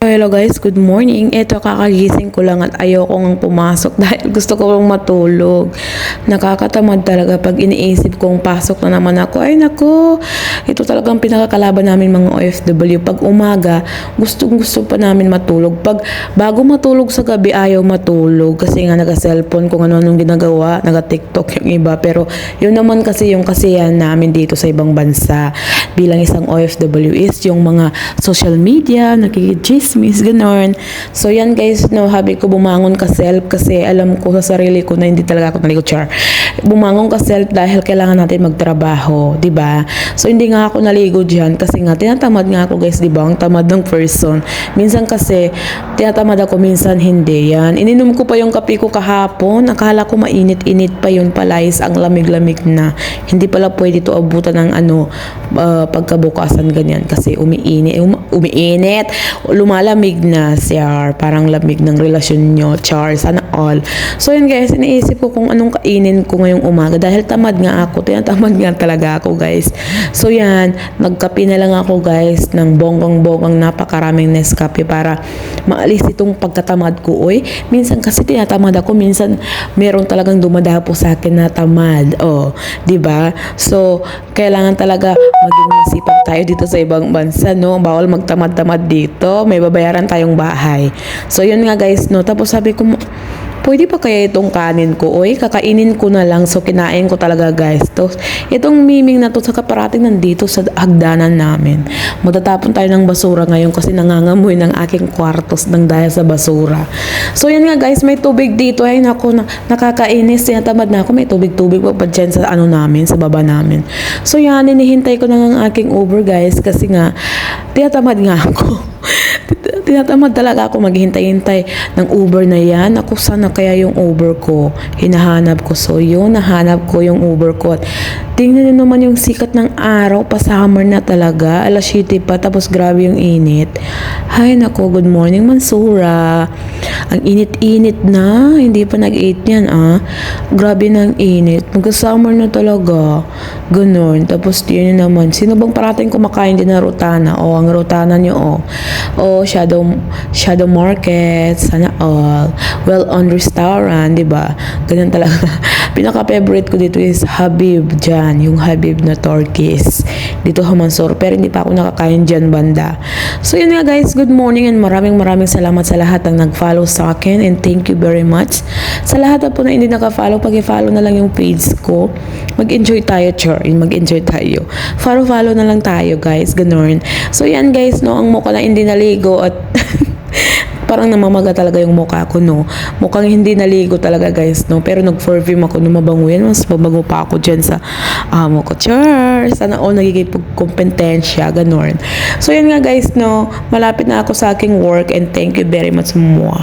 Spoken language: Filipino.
Hello guys, good morning. Ito kakagising ko lang at ayoko ngang pumasok dahil gusto ko lang matulog. Nakakatamad talaga pag iniisip kong pasok na naman ako. Ay nako, ito talagang pinakakalaban namin mga OFW. Pag umaga, gustong gusto pa namin matulog. Pag bago matulog sa gabi, ayaw matulog. Kasi nga naga-cellphone kung ano-anong ginagawa, naga-tiktok yung iba. Pero yun naman kasi yung kasiyahan namin dito sa ibang bansa. Bilang isang OFW is yung mga social media, nakikichismis, ganon. So yan guys, no, habi ko bumangon ka self kasi alam ko sa sarili ko na hindi talaga ako naligo char. Bumangon ka self dahil kailangan natin magtrabaho, 'di ba? So hindi nga ako naligo diyan kasi nga tinatamad nga ako guys, 'di ba? Ang tamad ng person. Minsan kasi tinatamad ako, minsan hindi. Yan. Ininom ko pa yung kape ko kahapon. Akala ko mainit-init pa yun pala is ang lamig-lamig na. Hindi pala pwede to abutan ng ano uh, pagkabukasan ganyan kasi umiinit um, umiinit lumalamig na siya parang lamig ng relasyon nyo char sana all so yun guys iniisip ko kung anong kainin ko ngayong umaga dahil tamad nga ako. Tinatamad nga talaga ako guys. So yan. Nagkape na lang ako guys ng bonggang bonggang napakaraming Nescafe para maalis itong pagkatamad ko. Oy minsan kasi tinatamad ako. Minsan meron talagang dumadapo sa akin na tamad. Oh di ba? So kailangan talaga maging masipag tayo dito sa ibang bansa no? Bawal magtamad-tamad dito. May babayaran tayong bahay. So yun nga guys no? Tapos sabi ko pwede pa kaya itong kanin ko oy? Kakainin ko na lang. So kinain ko talaga guys to. Itong miming na to sa kaparating nandito sa hagdanan namin. Magtatapon tayo ng basura ngayon kasi nangangamoy ng aking kwartos ng dahil sa basura. So yan nga guys may tubig dito. Ay nako na, nakakainis. Tinatamad na ako. May tubig-tubig pa pa sa ano namin sa baba namin. So yan hinihintay ko na ang aking Uber guys kasi nga tinatamad nga ako tinatamad talaga ako maghintay-hintay ng Uber na yan. Ako sana kaya yung Uber ko. Hinahanap ko. So yun, nahanap ko yung Uber ko. At tingnan nyo naman yung sikat ng araw. Pa summer na talaga. Alas 7 pa. Tapos grabe yung init. Hay nako, good morning Mansura. Ang init-init na. Hindi pa nag-8 yan ah. Grabe ng init. Magka-summer na talaga. Ganon. Tapos yun naman. Sino bang parating kumakain din na rutana? O, ang rutana nyo o. O, shadow, shadow market. Sana all. Well, on restaurant, di ba? Ganyan talaga. Pinaka-favorite ko dito is Habib dyan. Yung Habib na Turkish. Dito Hamansor. Pero hindi pa ako nakakain dyan banda. So yun nga guys. Good morning and maraming maraming salamat sa lahat ng nag-follow sa akin. And thank you very much. Sa lahat po na hindi naka-follow, pag-follow na lang yung page ko. Mag-enjoy tayo, char. Mag-enjoy tayo. Follow-follow na lang tayo, guys. Ganon. So yan guys, no. Ang mukha na hindi naligo at parang namamaga talaga yung mukha ko, no? Mukhang hindi naligo talaga, guys, no? Pero nag-perfume ako nung mabango yan. Mas mabango pa ako dyan sa amo ko. Char! Sana all nagiging kompetensya, ganon. So, yan nga, guys, no? Malapit na ako sa aking work and thank you very much, mua.